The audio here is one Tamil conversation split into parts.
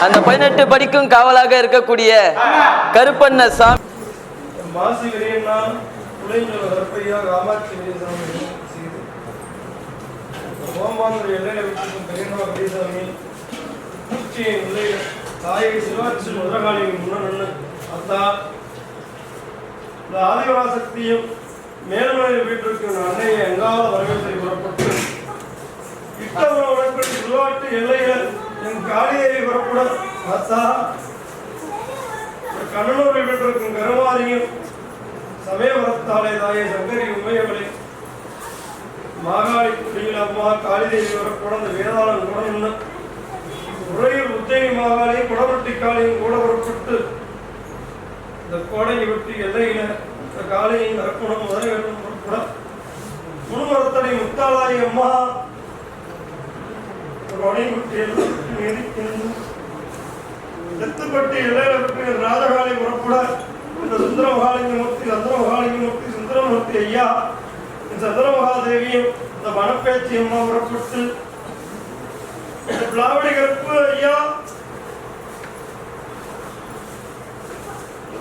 அந்த பதினெட்டு படிக்கும் காவலாக இருக்கக்கூடிய கருப்பண்ண சாமி. மாசி விரியன்னா துளைஞ்சல் கருப்பையா பூச்சியின் தாயை முன்ன அத்தா இந்த மேல்மலையில் வீட்டிற்கும் அன்னையை எங்காவது வரவேற்பை புறப்பட்டு இட்டவர உடன்படி சிறுவாட்டு எல்லையில் என் காளியை வரக்கூட பார்த்தா கண்ணனூரில் பெற்றிருக்கும் கருமாரியும் சமயபுரத்தாலே தாயே சங்கரி உண்மையவளை மாகாளி குடியில் அம்மா காளிதேவி வரக்கூட அந்த வேதாளம் கூட நின்று உறையூர் உத்தேவி மாகாளி குடவட்டி காளியும் கூட புறப்பட்டு இந்த கோடையை விட்டு எல்லையில இந்த காளையும் கரக்குணம் வேண்டும் கூட முன்வரத்தனை முத்தாளாய் அம்மா கோடை விட்டு எல்லாம் மீதிக்கின்ற எத்துப்பட்டி இளையில புறப்பட இந்த சுந்தரமகாலிங்க மூர்த்தி சந்திரமகாலிங்க மூர்த்தி சுந்தரமூர்த்தி ஐயா இந்த சந்திரமகாதேவியும் இந்த மணப்பேச்சி அம்மா புறப்பட்டு இந்த பிளாவடி கருப்பு ஐயா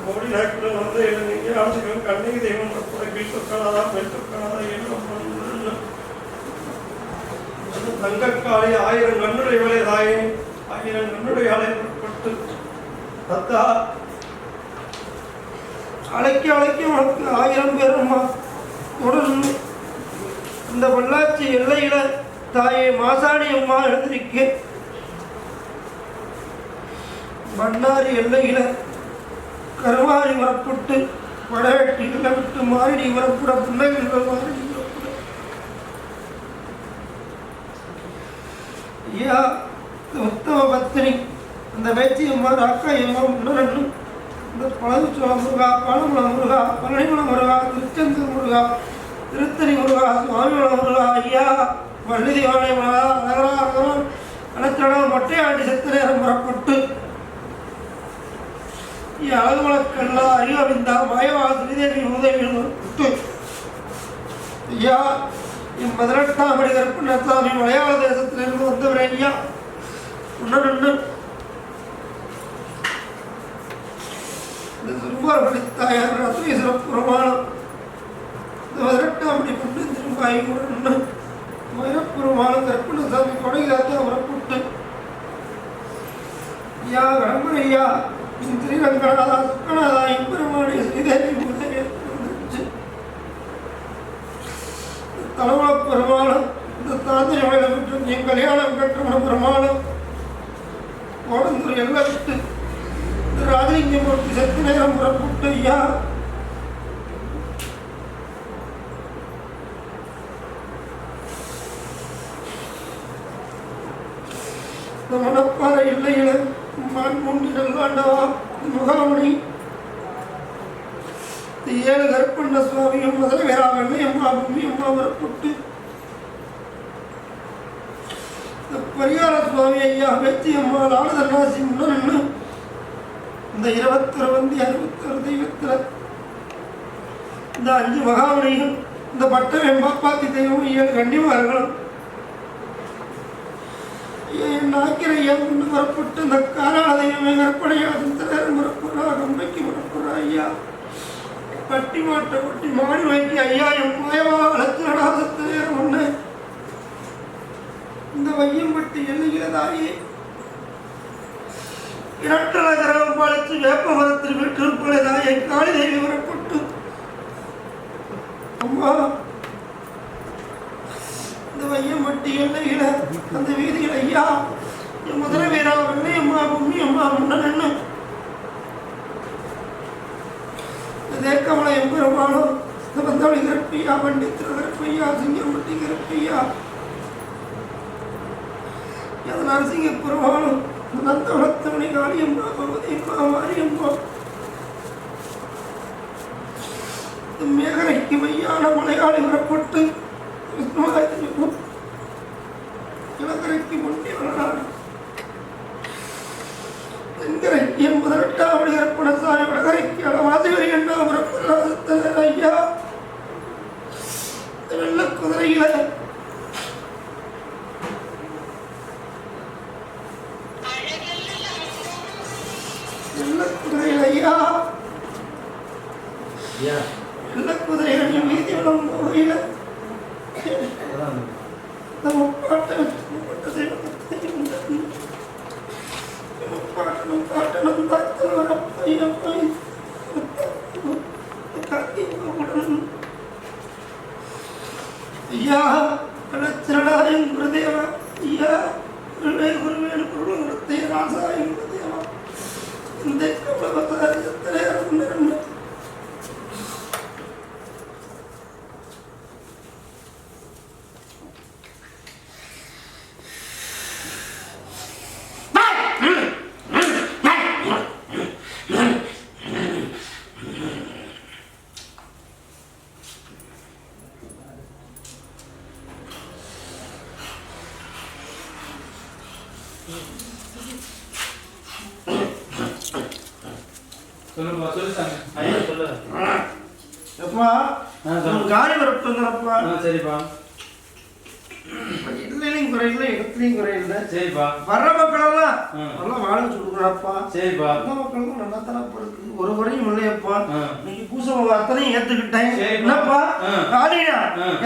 கோடி நாட்கள் வந்து எழுந்தீங்க ஆட்சிகள் கண்ணீர் தெய்வம் புறப்பட கீழ் தொக்கானதா மேல் அரசு தங்கக்காலை ஆயிரம் கண்ணுடைய வேலை ஆயிரம் கண்ணுடைய அழைப்பட்டு தத்தா. அழைக்க அழைக்க உனக்கு ஆயிரம் பேருமா தொடர்ந்து இந்த பொள்ளாச்சி எல்லையில தாயே மாசாணி அம்மா எழுந்திருக்க. மன்னாரி எல்லையில கருமாரி வரப்பட்டு வடவெட்டிகளை விட்டு மாறி வரப்பட பிள்ளைகள் மாறிடி வரப்புட ஐயா இந்த உத்தம பத்தினி அந்த வேச்சியம்மா ராக்காயம்மா முன்னரன்னு இந்த பழகுச்சோள முருகா பழமுள முருகா பழனிமல முருகா திருச்செந்தூர் முருகா திருத்தணி முருகா சுவாமிமல முருகா ஐயா வள்ளிதி வாழை முருகா அகரா அகரம் அனைத்தடம் மொட்டையாண்டி செத்து நேரம் புறப்பட்டு அழகுமலக்கல்லா அறிவறிந்தா மாயவா ஸ்ரீதேவி உதவியில் புறப்பட்டு ஐயா என் பதினெட்டாம் படி நத்தாமி மலையாள தேசத்திலிருந்து வந்தவரே ஐயா. உன்னுடன் இந்த திருமார்படி தாயார் ரத்னேஸ்வர புறமானம் இந்த பதினெட்டாம் படி கொண்டு திரும்பாய் உடன் மயிரப்புறமானம் கொடையிலாத்த ஸ்ரீரங்கநாதா சுக்கநாதா ஸ்ரீதேவி இந்த தாந்திரி வேலை விட்டு என் கல்யாணம் கட்டண பெருமாளும் ஓடந்தூர் ராஜலிங்கமூர்த்தி சத்து நேரம் புறப்பட்டு ஐயா இந்த மணப்பாறை இல்லையில மான் மூன்றில் ஆண்டவா முகாமணி. ஏழு கருப்பண்ண சுவாமியும் முதல் வேளாங்கண்ணி அம்மா பூமி அம்மா வரப்பட்டு பெரியார பரிகார சுவாமி ஐயா வெத்தி அம்மா லாடதன்னாசி முன்னு இந்த இருபத்தொரு வந்து அறுபத்தொரு தெய்வத்தில் இந்த அஞ்சு மகாமணியும் இந்த பட்ட வெம்பாப்பாத்தி தெய்வம் ஏழு கன்னிமார்களும் என் நாக்கிற கொண்டு வரப்பட்டு இந்த காராள தெய்வமே கற்பனையா முறப்புறா நேரம் முறப்புறா ஐயா. பட்டி மாட்டை ஒட்டி மாடி வைக்க ஐயா என் மாயவா நடாத நேரம் ஒன்று இந்த வையம்பட்டி எல்லுகிறதாயே இரட்டல கரகம் பாலித்து வேப்ப மரத்தில் விட்டிருப்பதாயே காளி வரப்பட்டு. அம்மா இந்த வையம்பட்டி எல்லையில அந்த வீதியில் ஐயா என் முதல வீரா வெள்ளை அம்மா பொம்மி அம்மா முன்னன்னு தேக்கமலை எம்பெருமானோ இந்த பந்தவளி கருப்பையா பண்டித்திர கருப்பையா சிங்கம்பட்டி கருப்பையா எதன் அரசிங்க பெருமானும் நந்தவளத்தமணி காளியம்மா பகவதி அம்மா மாரியம்மா இந்த மேகலைக்கு மையான மலையாளி வரப்பட்டு விஷ்ணுவாயுதம் இளங்கரைக்கு முன்னே வரலாறு தென்கரை என் பதினெட்டாம் மணி கற்பனசாமி வடகரைக்கு அளவாதிவரி என்றாம் ஐயா. இந்த புரியல. நம்ம பாட்டன் பாட்டனும் பாட்டனும் பாட்டனும் பாட்டனும் ஐயா ஐயா பிரச்சனாயும் குருதேவா ஐயா குருவே குருவே குருவே ராசாயும் குருதேவா இந்த கபலவதாரியத்திலே சொல்லுப்பா சொல்லு சாமி. ஐயா சொல்லு. எப்பா சொல்லு. காரி வரப்புங்கிறப்பா சரிப்பா. இல்லையும் குறையில்லை இடத்துலையும் குறையில்லை சரிப்பா. வர்ற மக்களெல்லாம். நல்லா வாழ சொல்லுறாப்பா சரிப்பா. வர்ற மக்களும் நல்லா இருக்கு ஒரு குறையும் இல்லையப்பா. நீங்க பூசம் அத்தனையும் ஏத்துக்கிட்டேன். என்னப்பா? ஆ.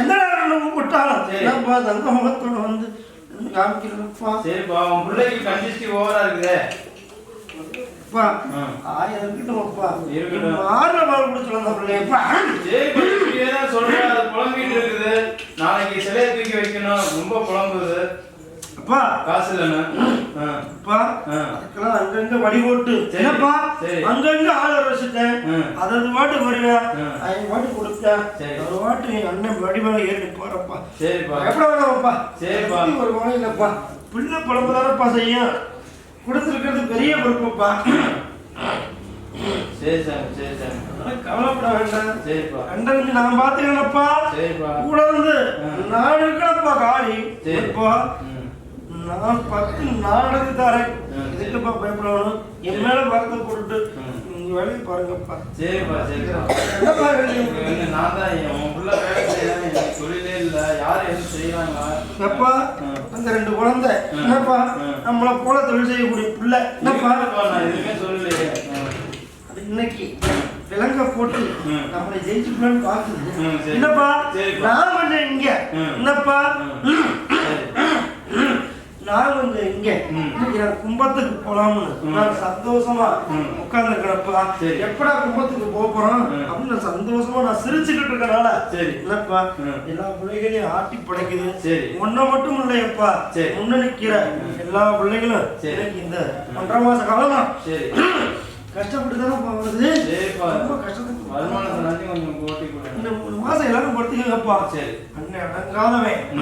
எந்த நேரம் சரி. என்னப்பா? தங்க முகத்தோட வந்து காமிக்கிறப்பா சரிப்பா உன் பிள்ளைக்கு கண்டிஸ்டி ஓவரா இருக்குதே. அப்பா. ஆயிரம் இருக்கட்டும். ஆறுல பால் குடிச்சு வந்த பிள்ளையப்பா சரிப்பா தான் சொல்றேன் அது புலம்பிட்டு இருக்குது. நாளைக்கு சிலையை தூக்கி வைக்கணும். ரொம்ப புலம்புது. அப்பா. காசு இல்லைண்ணா. அப்பா. அதுக்கெல்லாம் அங்கங்க வடி போட்டு சரி. என்னப்பா? சரி. அங்கங்க ஆள வச்சுட்டேன். அதது பாட்டு வருவேன். அவன் பாட்டு கொடுத்தேன் சரி. ஒரு பாட்டு என் அண்ணன் வடி மேல ஏறி போறப்பா. சரிப்பா. எப்படி வேணாம்ப்பா சரிப்பா. ஒரு மழை இல்லப்பா பிள்ளை பழப்பு தானப்பா செய்யும். கொடுத்துருக்கிறது பெரிய பொறுப்புப்பா. சரி சரி சாமி. அதனால கவலைப்பட வேண்டாம். சரிப்பா. கண்டறிஞ்சு நான் பாத்துக்கிறேன்ப்பா சரிப்பா. கூட இருந்து. நான் இருக்கிறப்பா காளி. சரி. நான் பத்து நாடகம் தரேன். இதுக்குப்பா பயப்படணும்? என் மேல பரத்தை போட்டுட்டு வேலையை பாருங்கப்பா. சரிப்பா சரிப்பா. நான் தான் உன் புள்ள வேலை செய்யறேன் எனக்கு தொழிலே இல்ல. யார் எதுவும் செய்யறாங்களா எப்பா. அந்த ரெண்டு குழந்தை. என்னப்பா. நம்மளை போல தொழில் செய்யக்கூடிய பிள்ளை. என்னப்பா? நான் எதுவுமே சொல்லலையே. இன்னைக்கு விலங்க போட்டு. நம்மளை ஜெயிச்சுக்கலாம்னு சரி. என்னப்பா. நான் கொஞ்சம் இங்க. என்னப்பா. நான் கொஞ்சம் இங்க. நான் கும்பத்துக்கு போலாம்னு. நான் சந்தோஷமா ம். உட்கார்ந்துருக்கிறப்பா சரி. எப்படா கும்பத்துக்கு போக போறோம். அப்படின்னு சந்தோஷமா நான் சிரிச்சுக்கிட்டு இருக்கனால சரி. ம். எல்லா பிள்ளைகளையும் ஆட்டி படைக்குது. சரி. ஒன்ன மட்டும் இல்லையப்பா. முன்ன நிக்கிற எல்லா பிள்ளைகளும். சரி. எனக்கு இந்த ஒன்றரை மாச காலமா சரி. கஷ்டப்பட்டு தானே சரிப்பா. ரொம்ப கஷ்டத்துக்கு வருமானத்தை கொஞ்சம் போட்டி இந்த மூணு மாசம் எல்லாரும் படுத்துக்கப்பா சரி. அண்ணன் அடங்காதவன். ம்,